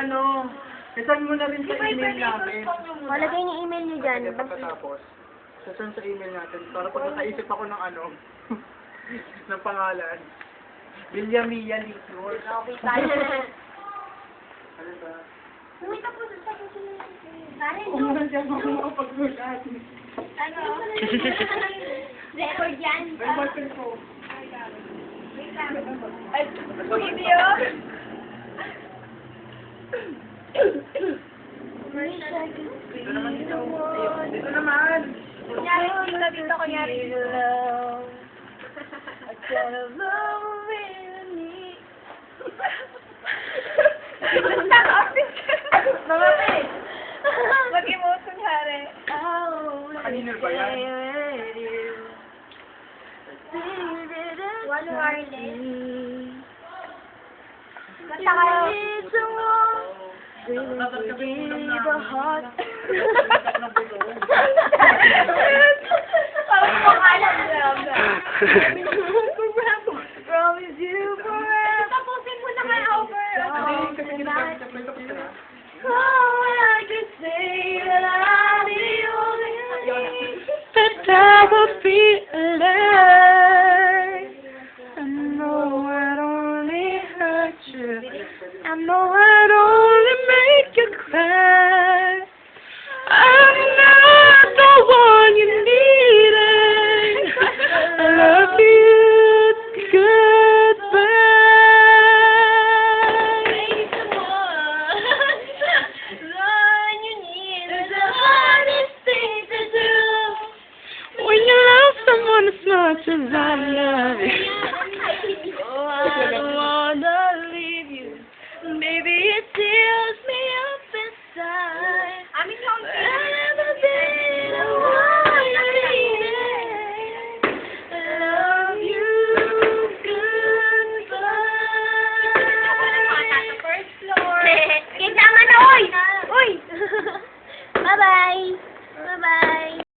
ano, isend mo na rin sa email namin. Malagay niyo email niyo dyan. Kaya pagkatapos, sasend sa email natin para pag nakaisip ako ng ano, ng pangalan. Villaamia Liquor. Okay tayo. Ano ba? Uy, tapos sa Pare, makakapagsulat. Ano? Record yan. Ay, video? Dito naman dito. Dito naman. Kunyari, dito, dito, kunyari. Basta office. Mga pe. Mag-emote kunyari. Kanino ba? One wireless. Na- Parang Promise you forever. Na kay. Oh, I that I'm the That I be alive. I know I'd only hurt you. I know says I love you. oh, I